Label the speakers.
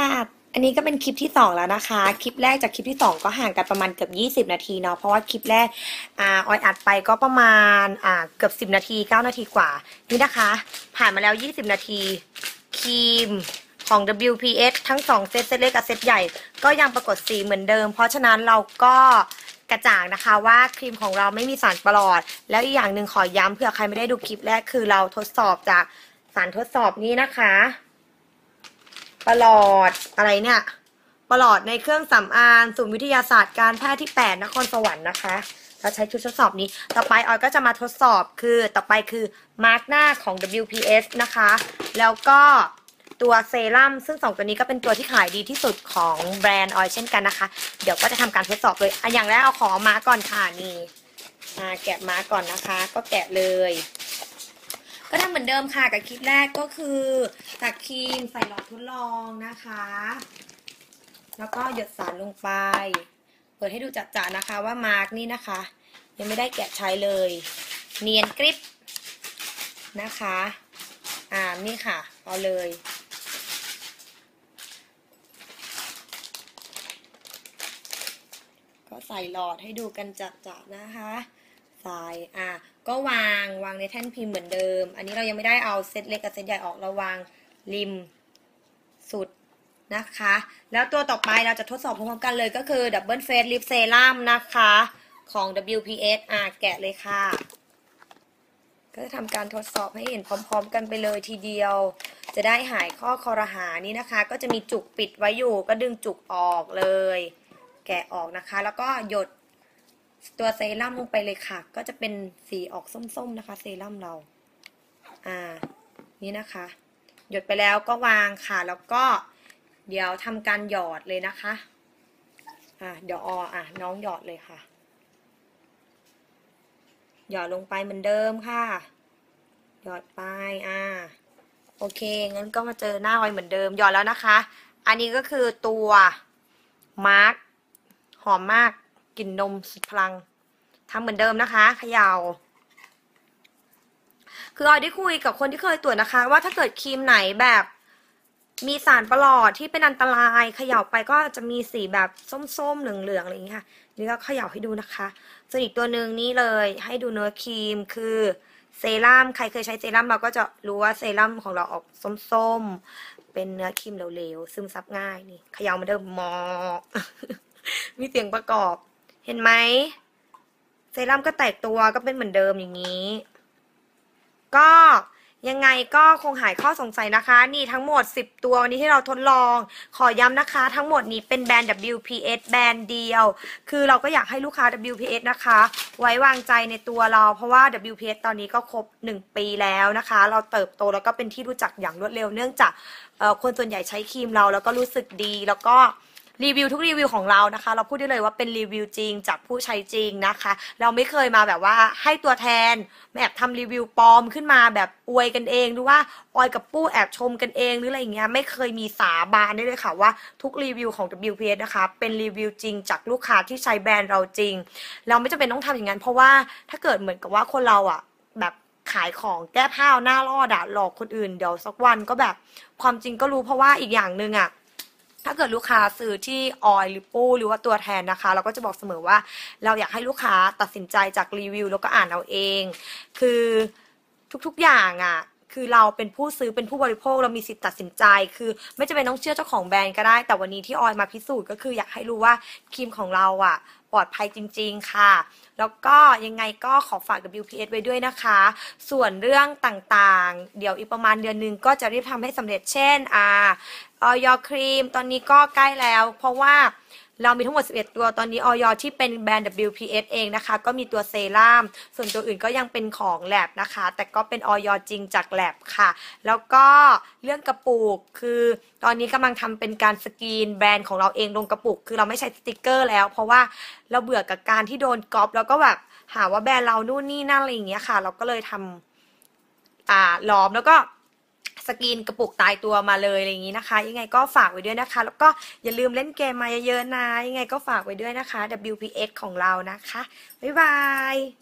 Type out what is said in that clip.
Speaker 1: ค่ะ อันนี้ก็เป็นคลิปที่ 2 แล้วนะคะ คลิปแรกจากคลิปที่ 2 ก็ห่างกันประมาณเกือบ 20 นาทีเนาะ เพราะว่าคลิปแรกอ่าออยอัดไปก็ประมาณอ่าเกือบ 10 นาที 9 นาทีกว่า นี่นะคะ ผ่านมาแล้ว 20 นาที ครีมของ WPS ทั้ง 2 เซต เซตเล็กกับเซตใหญ่ ก็ยังปรากฏสีเหมือนเดิม เพราะฉะนั้นเราก็กระจ่างนะคะว่าครีมของเราไม่มีสารปลอด แล้วอีกอย่างหนึ่งขอย้ำเผื่อใครไม่ได้ดูคลิปแรกคือเราทดสอบจากสารทดสอบนี้นะคะ ประหลอดอะไรเนี่ยประหลอดในเครื่องสำอางศูนย์วิทยาศาสตร์การแพทย์ที่ 8 นครสวรรค์นะคะเราใช้ชุดทดสอบนี้ ต่อไปออยก็จะมาทดสอบคือต่อไปคือมาร์กหน้าของ WPS นะคะ แล้วก็ตัวเซรั่มซึ่งสองตัวนี้ก็เป็นตัวที่ขายดีที่สุดของแบรนด์ออยเช่นกันนะคะ เดี๋ยวก็จะทำการทดสอบเลยอันอย่างแรกเอาของมาก่อนค่ะนี่อ่าแกะมาก่อนนะคะ ก็แกะเลย ก็ทำเหมือนเดิมค่ะกับคลิปแรกก็คือตักครีมใส่หลอดทดลองนะคะ แล้วก็หยดสารลงไป เปิดให้ดูจัดๆนะคะว่ามาร์กนี่นะคะ ยังไม่ได้แกะใช้เลย เนียนกริปนะคะ อ่านี่ค่ะเอาเลยก็ใส่หลอดให้ดูกันจัดๆนะคะ ใส่อะ ก็วางวางในแท่นพิมพ์เหมือนเดิม อันนี้เรายังไม่ได้เอาเซตเล็กกับเซตใหญ่ออกเราวางริมสุดนะคะ แล้วตัวต่อไปเราจะทดสอบพร้อมๆกันเลยก็คือ Double Face Lip Serum นะคะของ WPS อะแกะเลยค่ะ ก็จะทำการทดสอบให้เห็นพร้อมๆ กันไปเลยทีเดียว จะได้หายข้อคอรหานี้นะคะ ก็จะมีจุกปิดไว้อยู่ ก็ดึงจุกออกเลย แกะออกนะคะ แล้วก็หยด ตัวเซรั่มลงไปเลยค่ะ ก็จะเป็นสีออกส้มๆนะคะ เซรั่มเรา อ่า นี่นะคะ หยดไปแล้วก็วางค่ะ แล้วก็เดี๋ยวทำการหยอดเลยนะคะ อ่าเดี๋ยวออะน้องหยอดเลยค่ะ หยอดลงไปเหมือนเดิมค่ะ หยอดไป อ่า โอเค งั้นก็มาเจอหน้าไว้เหมือนเดิม หยอดแล้วนะคะ อันนี้ก็คือตัวมาร์กหอมมาก กลิ่นนมสุดพลังทำเหมือนเดิมนะคะเขยา่าคือออยได้คุยกับคนที่เคยตรวจนะคะ ว่าถ้าเกิดครีมไหนแบบมีสารประหลอดที่เป็นอันตรายเขย่าไปก็จะมีสีแบบส้มๆเหลืองๆอะไรอย่างเงี้ยค่ะ นี่ก็เขย่าให้ดูนะคะส่วนอีกตัวหนึ่งนี่เลยให้ดูเนื้อครีมคือเซรั่มใครเคยใช้เซรั่มเราก็จะรู้ว่าเซรั่มของเราออกส้มๆเป็นเนื้อครีมเหลวๆซึมซับง่ายนี่เขย่ามาเดิมมอมีเสียงประกอบ เห็นไหมเซรั่มก็แตกตัวก็เป็นเหมือนเดิมอย่างนี้ ก็ยังไงก็คงหายข้อสงสัยนะคะ นี่ทั้งหมด 10 ตัววันนี้ที่เราทดลอง ขอย้ำนะคะ ทั้งหมดนี้เป็นแบรนด์ WPS แบรนด์เดียว คือเราก็อยากให้ลูกค้า WPS นะคะ ไว้วางใจในตัวเรา เพราะว่า WPS ตอนนี้ก็ครบ 1 ปีแล้วนะคะ เราเติบโตแล้วก็เป็นที่รู้จักอย่างรวดเร็วเนื่องจากคนส่วนใหญ่ใช้ครีมเราแล้วก็รู้สึกดีแล้วก็ รีวิวทุกรีวิวของเรานะคะ เราพูดได้เลยว่าเป็นรีวิวจริงจากผู้ใช้จริงนะคะ เราไม่เคยมาแบบว่าให้ตัวแทนแอบทำรีวิวปลอมขึ้นมาแบบอวยกันเองหรือว่าออยกับปู้แอบชมกันเองหรืออะไรอย่างเงี้ยไม่เคยมีสาบานได้เลยค่ะว่าทุกรีวิวของ WPS นะคะเป็นรีวิวจริงจากลูกค้าที่ใช้แบรนด์เราจริง เราไม่จำเป็นต้องทำอย่างนั้นเพราะว่าถ้าเกิดเหมือนกับว่าคนเราอะแบบขายของแก้ผ้าหน้ารอดอะหลอกคนอื่นเดี๋ยวสักวันก็แบบความจริงก็รู้เพราะว่าอีกอย่างหนึ่งอะ ถ้าเกิดลูกค้าซื้อที่ออยหรือปูหรือว่าตัวแทนนะคะ เราก็จะบอกเสมอว่าเราอยากให้ลูกค้าตัดสินใจจากรีวิวแล้วก็อ่านเอาเอง คือทุกๆอย่างอะ่ะ คือเราเป็นผู้ซื้อเป็นผู้บริโภคเรามีสิทธิ์ตัดสินใจ คือไม่จำเป็นต้องเชื่อเจ้าของแบรนด์ก็ได้ แต่วันนี้ที่ออยมาพิสูจน์ก็คืออยากให้รู้ว่าครีมของเราอะปลอดภัยจริง ๆ ค่ะ แล้วก็ยังไงก็ขอฝาก WPS ไว้ด้วยนะคะ ส่วนเรื่องต่างๆ เดี๋ยวอีกประมาณเดือนหนึ่งก็จะรีบทำให้สำเร็จเช่น อ่าออยครีม ตอนนี้ก็ใกล้แล้ว เพราะว่า เรามีทั้งหมด 11 ตัวตอนนี้ออยที่เป็นแบรนด์ WPS เองนะคะ ก็มีตัวเซรั่มส่วนตัวอื่นก็ยังเป็นของแลบนะคะ แต่ก็เป็นออยจริงจากแลบค่ะ แล้วก็เรื่องกระปุกคือตอนนี้กำลังทำเป็นการสกรีนแบรนด์ของเราเองลงกระปุก คือเราไม่ใช้สติกเกอร์แล้ว เพราะว่าเราเบื่อกับการที่โดนก๊อปแล้วก็แบบหาว่าแบรนด์เรานู่นนี่นั่นอะไรอย่างเงี้ยค่ะ เราก็เลยทำอ่าล้อมแล้วก็ สกรีนกระปุกตายตัวมาเลยอะไรอย่างนี้นะคะ ยังไงก็ฝากไว้ด้วยนะคะ แล้วก็อย่าลืมเล่นเกมมาเยอะๆนะ ยังไงก็ฝากไว้ด้วยนะคะ WPS ของเรานะคะ บ๊ายบาย